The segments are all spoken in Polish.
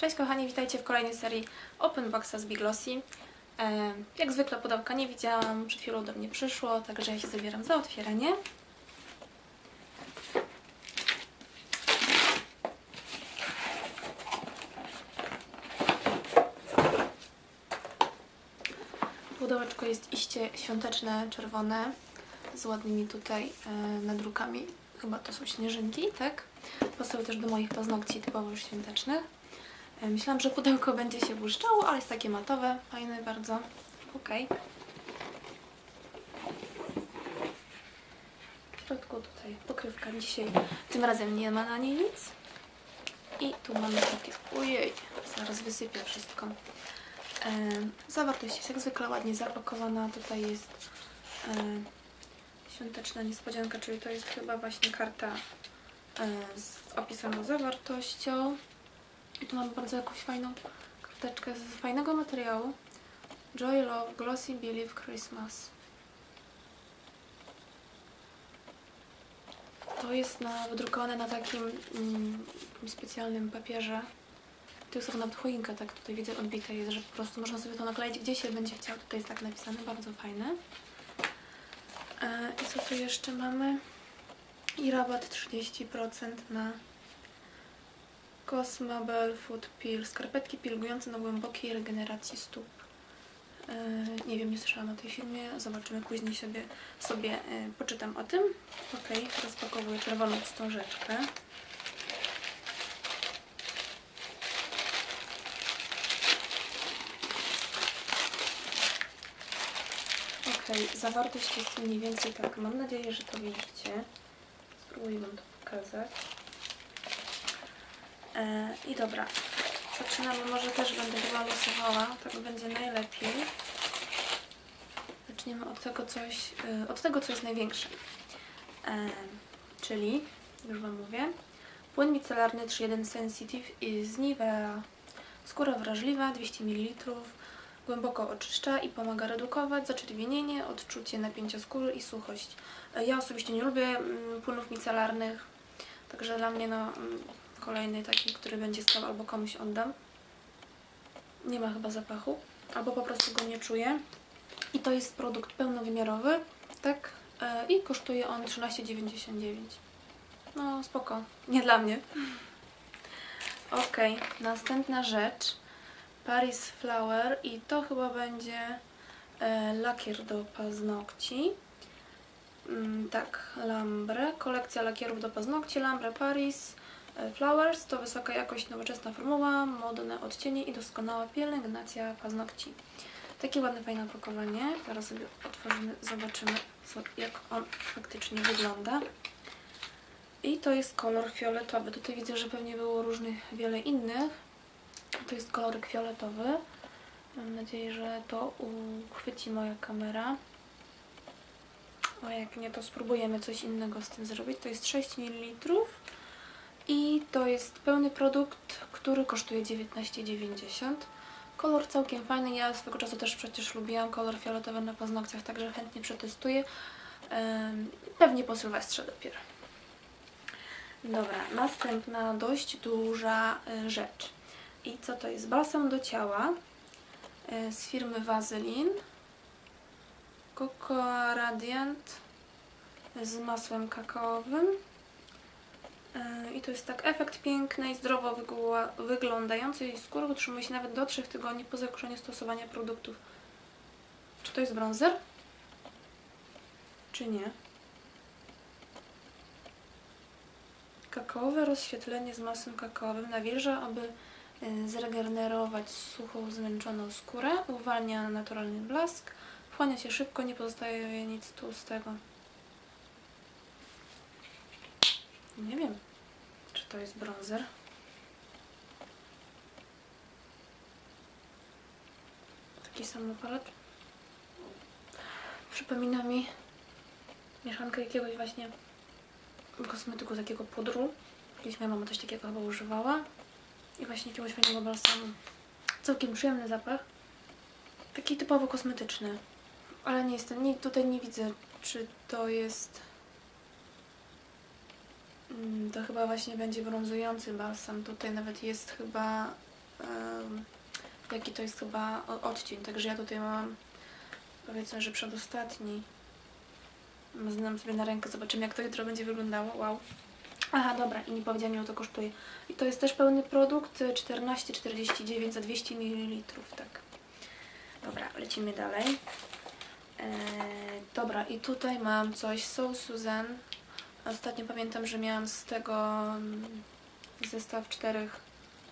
Cześć kochani, witajcie w kolejnej serii Open Boxa z Big Glossy. E, Jak zwykle pudełka nie widziałam, przed chwilą do mnie przyszło, także ja się zabieram za otwieranie. Pudełeczko jest iście świąteczne, czerwone, z ładnymi tutaj e, nadrukami. Chyba to są śnieżynki, tak? Pasują też do moich paznokci typowo świątecznych. E, Myślałam, że pudełko będzie się błyszczało, ale jest takie matowe, fajne bardzo. Okej. W środku tutaj pokrywka dzisiaj. Tym razem nie ma na niej nic. I tu mamy takie... Ojej, zaraz wysypię wszystko. E, zawartość jest jak zwykle ładnie zapakowana. Tutaj jest e, świąteczna niespodzianka, czyli to jest chyba właśnie karta e, z opisaną zawartością. I tu mamy bardzo jakąś fajną karteczkę z fajnego materiału. Joy, Love, Glossy Believe Christmas. To jest na, wydrukowane na takim, mm, specjalnym papierze. Tu jest nawet choinka, tak tutaj widzę odbite jest, że po prostu można sobie to nakleić gdzie się będzie chciał. Tutaj jest tak napisane, bardzo fajne. E, I co tu jeszcze mamy? I rabat 30% na Cosmabel Food Peel. Skarpetki pilgujące na głębokiej regeneracji stóp. E, nie wiem, nie słyszałam o tej filmie. Zobaczymy później sobie, sobie e, poczytam o tym. Ok, rozpakowuję czerwoną wstążeczkę. Ok, zawartość jest mniej więcej tak. Mam nadzieję, że to widzicie. Spróbuję Wam to pokazać. E, I dobra, zaczynamy. Może też będę chyba losowała, tak będzie najlepiej. Zaczniemy od tego, coś, e, od tego co jest największe. E, czyli, już Wam mówię, płyn micelarny 3.1 Sensitive z Nivea. Skóra wrażliwa, 200 ml, głęboko oczyszcza i pomaga redukować zaczerwienienie, odczucie napięcia skóry i suchość. Ja osobiście nie lubię mm, płynów micelarnych, także dla mnie no, mm, kolejny taki, który będzie stał albo komuś oddam. Nie ma chyba zapachu, albo po prostu go nie czuję. I to jest produkt pełnowymiarowy, tak? E, I kosztuje on 13,99. No spoko, nie dla mnie. Ok, następna rzecz. Paris Flower i to chyba będzie e, lakier do paznokci. Mm, tak, Lambre, kolekcja lakierów do paznokci, Lambre Paris Flowers to wysoka jakość, nowoczesna formuła, modne odcienie i doskonała pielęgnacja paznokci. Takie ładne, fajne opakowanie. Zaraz sobie otworzymy, zobaczymy co, jak on faktycznie wygląda. I to jest kolor fioletowy. Tutaj widzę, że pewnie było różnych, wiele innych. To jest kolorek fioletowy. Mam nadzieję, że to uchwyci moja kamera. O, jak nie, to spróbujemy coś innego z tym zrobić. To jest 6 ml i to jest pełny produkt, który kosztuje 19,90. Kolor całkiem fajny. Ja swego czasu też przecież lubiłam kolor fioletowy na paznokciach, także chętnie przetestuję. Pewnie po Sylwestrze dopiero. Dobra, następna dość duża y, rzecz. I co to jest? Balsam do ciała y, z firmy Vaseline. Cocoa Radiant z masłem kakaowym. Y, I to jest tak efekt pięknej, zdrowo wyglądającej skóry utrzymuje się nawet do 3 tygodni po zakończeniu stosowania produktów. Czy to jest bronzer? Czy nie? Kakaowe rozświetlenie z masłem kakaowym nawilża, aby y, zregenerować suchą, zmęczoną skórę, uwalnia naturalny blask, wchłania się szybko, nie pozostaje nic tłustego. Nie wiem, czy to jest bronzer. Taki sam aparat. Przypomina mi mieszankę jakiegoś właśnie kosmetyku, takiego pudru. Kiedyś moja mama coś takiego chyba używała. I właśnie jakiegoś fajnego balsamu. Całkiem przyjemny zapach. Taki typowo kosmetyczny. Ale nie jestem, nie, tutaj nie widzę, czy to jest... Mm, To chyba właśnie będzie brązujący balsam. Tutaj nawet jest chyba em, jaki to jest chyba odcień. Także ja tutaj mam powiedzmy, że przedostatni. Znam sobie na rękę, zobaczymy jak to jutro będzie wyglądało. Wow. Aha, dobra, i nie powiedziałam, ile to kosztuje. I to jest też pełny produkt, y, 14,49 za 200 ml, tak. Dobra, lecimy dalej. Eee, dobra, i tutaj mam coś, So Susan. Ostatnio pamiętam, że miałam z tego mm, zestaw czterech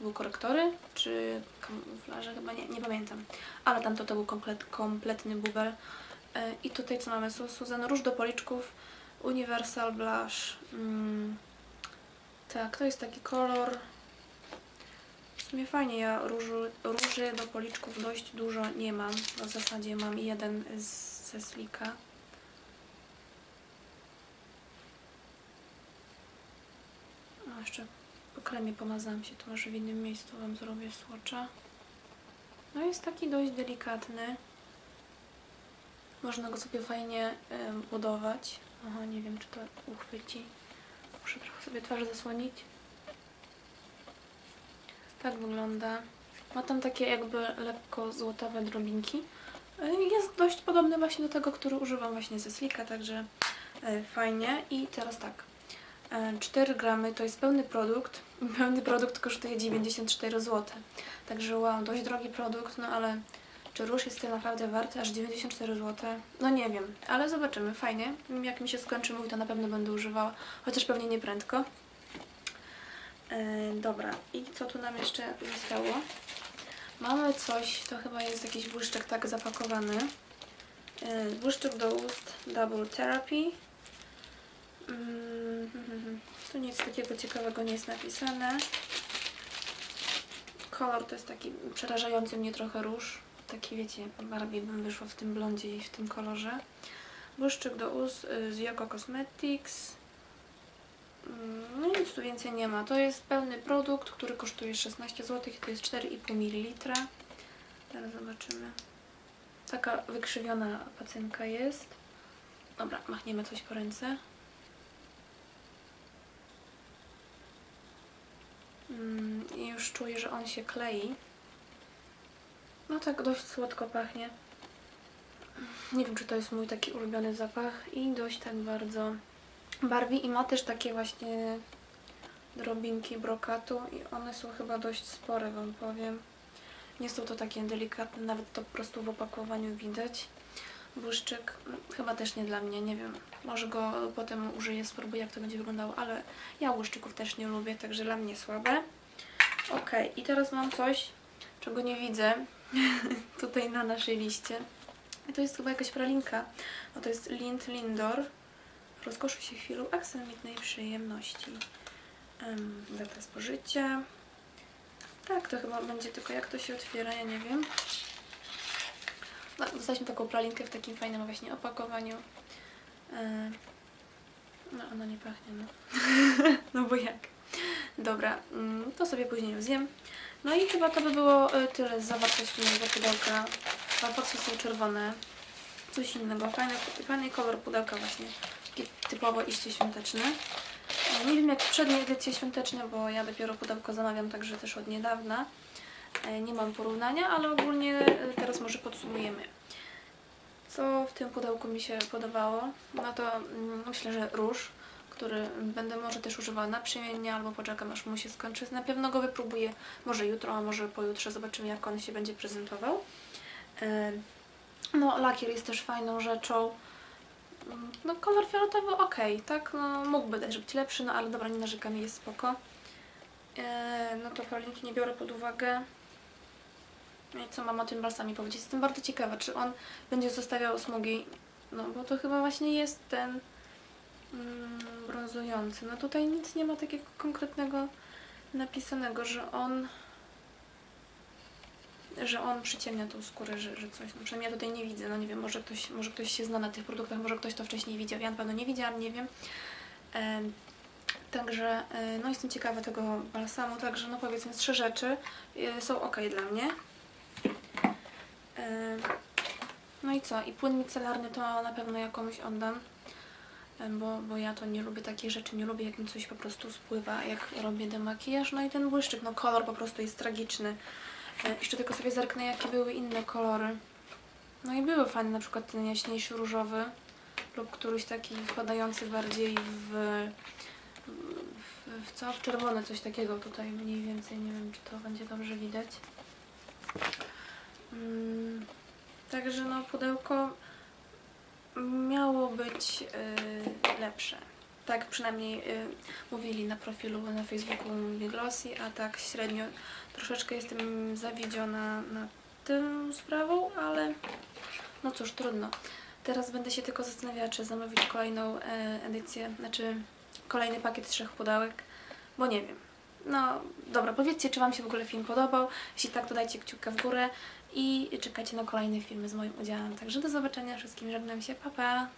był korektory, czy kamuflaże, chyba nie, nie pamiętam. Ale tam to, to był komplet, kompletny bubel. E, I tutaj co mamy? Susan, róż do policzków, Universal Blush. Mm, tak, to jest taki kolor. W sumie fajnie, ja różu, róży do policzków dość dużo nie mam. W zasadzie mam jeden z, ze Slika. Jeszcze po kremie pomazałam się, to może w innym miejscu Wam zrobię swatcha. No jest taki dość delikatny. Można go sobie fajnie budować. Aha, nie wiem czy to uchwyci. Muszę trochę sobie twarz zasłonić. Tak wygląda. Ma tam takie jakby lekko złotawe drobinki. E, Jest dość podobny właśnie do tego, który używam właśnie ze Slika, także e, fajnie. I teraz tak. E, 4 gramy to jest pełny produkt. Pełny produkt kosztuje 94 zł. Także wow, dość drogi produkt, no ale czy róż jest to naprawdę warty aż 94 zł? No nie wiem, ale zobaczymy, fajnie. Jak mi się skończy mój, to na pewno będę używała, chociaż pewnie nie prędko. E, dobra, i co tu nam jeszcze zostało? Mamy coś, to chyba jest jakiś błyszczek tak zapakowany. E, błyszczek do ust Double Therapy. Mm. Tu nic takiego ciekawego nie jest napisane. Kolor to jest taki przerażający mnie trochę róż. Taki wiecie, bardziej bym wyszła w tym blondzie i w tym kolorze. Błyszczyk do ust y, z Yoko Cosmetics. Mm, No nic tu więcej nie ma. To jest pełny produkt, który kosztuje 16 zł i to jest 4,5 ml. Teraz zobaczymy. Taka wykrzywiona pacynka jest. Dobra, machniemy coś po ręce. I już czuję, że on się klei. No tak dość słodko pachnie. Nie wiem, czy to jest mój taki ulubiony zapach i dość tak bardzo barwi i ma też takie właśnie drobinki brokatu i one są chyba dość spore, Wam powiem. Nie są to takie delikatne, nawet to po prostu w opakowaniu widać. Błyszczyk mm, chyba też nie dla mnie, nie wiem. Może go potem użyję, spróbuję jak to będzie wyglądało, ale ja błyszczyków też nie lubię, także dla mnie słabe. Ok, i teraz mam coś, czego nie widzę tutaj na naszej liście. I to jest chyba jakaś pralinka. No to jest Lind Lindor. Rozkoszuj się chwilą aksamitnej przyjemności. Um, data spożycia. Tak, to chyba będzie tylko jak to się otwiera, ja nie wiem. No, dostaliśmy taką pralinkę w takim fajnym właśnie opakowaniu. E, No, ona nie pachnie, no. no bo jak? Dobra, mm, to sobie później ją zjem. No i chyba to by było e, tyle z zawartości mojego pudełka. Proporcje są czerwone. Coś innego. Fajny, fajny kolor pudełka właśnie. Taki typowo iście świąteczny. E, Nie wiem jak poprzednie edycje świąteczne, bo ja dopiero pudełko zamawiam także też od niedawna. E, Nie mam porównania, ale ogólnie e, teraz może podsumujemy. Co w tym pudełku mi się podobało? No to mm, myślę, że róż, który będę może też używała naprzemiennie albo poczekam aż mu się skończy. Na pewno go wypróbuję może jutro, a może pojutrze. Zobaczymy jak on się będzie prezentował. E, No lakier jest też fajną rzeczą. No kolor fioletowy ok, tak? No, mógłby też być lepszy, no ale dobra, nie narzekam, jest spoko. No to pralinki nie biorę pod uwagę. No co mam o tym balsamie powiedzieć? Jestem bardzo ciekawa, czy on będzie zostawiał smugi. No bo to chyba właśnie jest ten mm, brązujący. No tutaj nic nie ma takiego konkretnego napisanego, że on że on przyciemnia tą skórę, że, że coś. No przynajmniej ja tutaj nie widzę. No nie wiem, może ktoś, może ktoś się zna na tych produktach, może ktoś to wcześniej widział. Ja na pewno nie widziałam, nie wiem. Em, Także e, no jestem ciekawa tego balsamu, także no powiedzmy trzy rzeczy e, są ok dla mnie. E, No i co? I płyn micelarny to na pewno ja komuś oddam. bo, bo ja to nie lubię takich rzeczy, nie lubię jak mi coś po prostu spływa, jak robię demakijaż, no i ten błyszczyk, no kolor po prostu jest tragiczny. E, Jeszcze tylko sobie zerknę, jakie były inne kolory. No i były fajne, na przykład ten jaśniejszy różowy lub któryś taki wpadający bardziej w, w, w co? W czerwone, coś takiego tutaj mniej więcej, nie wiem czy to będzie dobrze widać. Mm, także no pudełko miało być y, lepsze. Tak przynajmniej y, mówili na profilu na Facebooku Biglossy, a tak średnio troszeczkę jestem zawiedziona na tą sprawą, ale no cóż, trudno. Teraz będę się tylko zastanawiała, czy zamówić kolejną e, edycję, znaczy kolejny pakiet trzech pudełek, bo nie wiem. No dobra, powiedzcie, czy Wam się w ogóle film podobał. Jeśli tak, to dajcie kciuka w górę i czekajcie na kolejne filmy z moim udziałem. Także do zobaczenia wszystkim, żegnam się, pa pa!